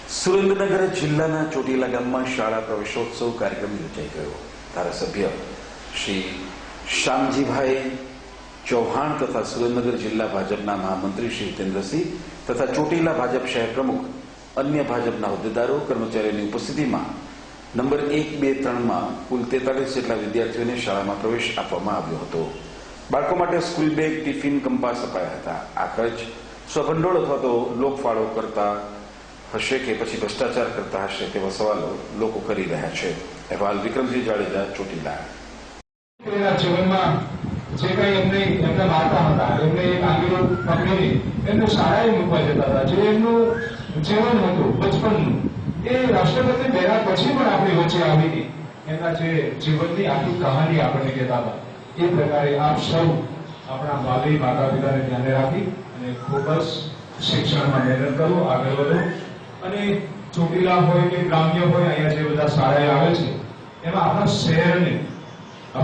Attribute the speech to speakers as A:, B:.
A: સુરેન્દ્રનગર જિલ્લાના ચોટીલા ગામમાં શાળા પ્રવેશોત્સવ કાર્યક્રમ યોજાઈ ગયો. ધારાસભ્ય શ્રી શ્યામજીભાઈ ચૌહાણ તથા સુરેન્દ્રનગર જિલ્લા ભાજપના મહામંત્રી શ્રી હિતેન્દ્રસિંહ તથા ચોટીલા ભાજપ શહેર પ્રમુખ અન્ય ભાજપના હોદ્દેદારો, કર્મચારીઓની ઉપસ્થિતિમાં નંબર એક, બે, ત્રણમાં કુલ તેતાલીસ જેટલા વિદ્યાર્થીઓને શાળામાં પ્રવેશ આપવામાં આવ્યો હતો. બાળકો માટે સ્કૂલ બેગ, ટિફિન, કંપાસ અપાયા હતા. આ ખર્ચ સ્વભંડોળ અથવા તો લોકફાળો કરતા હશે કે પછી ભ્રષ્ટાચાર કરતા હશે તેવા સવાલો લોકો કરી રહ્યા છે અહેવાલ વિક્રમસિંહ જાડેજા ચોટીલા
B: જીવનમાં જે કઈ એમને એમના માતા હતા એમને એક આંગળીઓ પકડીને એમને શાળાએ મૂકવા જતા હતા જે એમનું જીવન હતું બચપનનું એ રાષ્ટ્રપતિ બન્યા પછી પણ આપણી વચ્ચે આવી હતી એમના જે જીવનની આખી કહાની આપણને કહેતા હતા એ પ્રકારે આપ સૌ આપણા વાલી માતા પિતાને ધ્યાને રાખી અને ખૂબ જ શિક્ષણમાં મહેનત કરો આગળ વધો અને ચોટીલા હોય કે ગ્રામ્ય હોય, અહીંયા જે બધા શાળાએ આવે છે, એમાં આપણા શહેરને